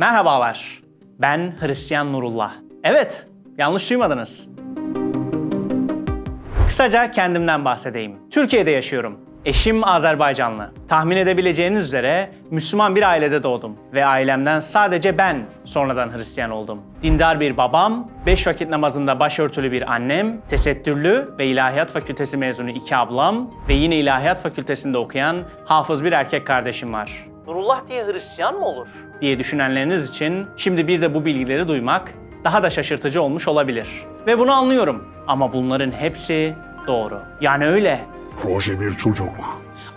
Merhabalar, ben Hristiyan Nurullah. Evet, yanlış duymadınız. Kısaca kendimden bahsedeyim. Türkiye'de yaşıyorum. Eşim Azerbaycanlı. Tahmin edebileceğiniz üzere Müslüman bir ailede doğdum ve ailemden sadece ben sonradan Hristiyan oldum. Dindar bir babam, beş vakit namazında başörtülü bir annem, tesettürlü ve ilahiyat fakültesi mezunu iki ablam ve yine ilahiyat fakültesinde okuyan hafız bir erkek kardeşim var. Nurullah diye Hristiyan mı olur? diye düşünenleriniz için şimdi bir de bu bilgileri duymak daha da şaşırtıcı olmuş olabilir. Ve bunu anlıyorum ama bunların hepsi doğru. Yani öyle. Proje bir çocuk.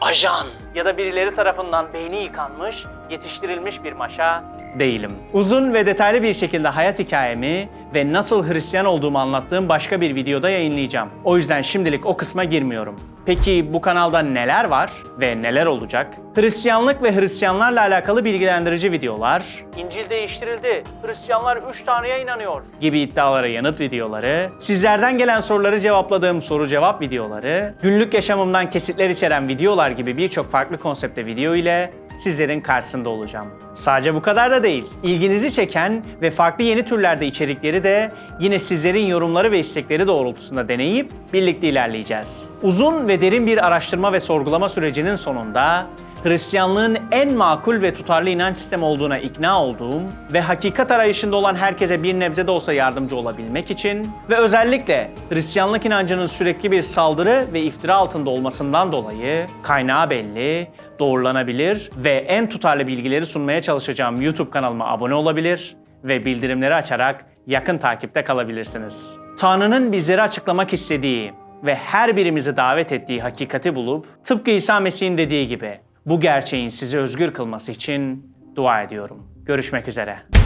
Ajan ya da birileri tarafından beyni yıkanmış, yetiştirilmiş bir maşa değilim. Uzun ve detaylı bir şekilde hayat hikayemi ve nasıl Hristiyan olduğumu anlattığım başka bir videoda yayınlayacağım. O yüzden şimdilik o kısma girmiyorum. Peki bu kanalda neler var ve neler olacak? Hristiyanlık ve Hristiyanlarla alakalı bilgilendirici videolar, İncil değiştirildi, Hristiyanlar 3 Tanrı'ya inanıyor gibi iddialara yanıt videoları, sizlerden gelen soruları cevapladığım soru cevap videoları, günlük yaşamımdan kesitler içeren videolar gibi birçok farklı konsepte video ile sizlerin karşısında olacağım. Sadece bu kadar da değil. İlginizi çeken ve farklı yeni türlerde içerikleri de yine sizlerin yorumları ve istekleri doğrultusunda deneyip birlikte ilerleyeceğiz. Uzun ve derin bir araştırma ve sorgulama sürecinin sonunda Hristiyanlığın en makul ve tutarlı inanç sistemi olduğuna ikna olduğum ve hakikat arayışında olan herkese bir nebze de olsa yardımcı olabilmek için ve özellikle Hristiyanlık inancının sürekli bir saldırı ve iftira altında olmasından dolayı kaynağı belli, doğrulanabilir ve en tutarlı bilgileri sunmaya çalışacağım YouTube kanalıma abone olabilir ve bildirimleri açarak yakın takipte kalabilirsiniz. Tanrı'nın bizlere açıklamak istediği ve her birimizi davet ettiği hakikati bulup tıpkı İsa Mesih'in dediği gibi bu gerçeğin sizi özgür kılması için dua ediyorum. Görüşmek üzere.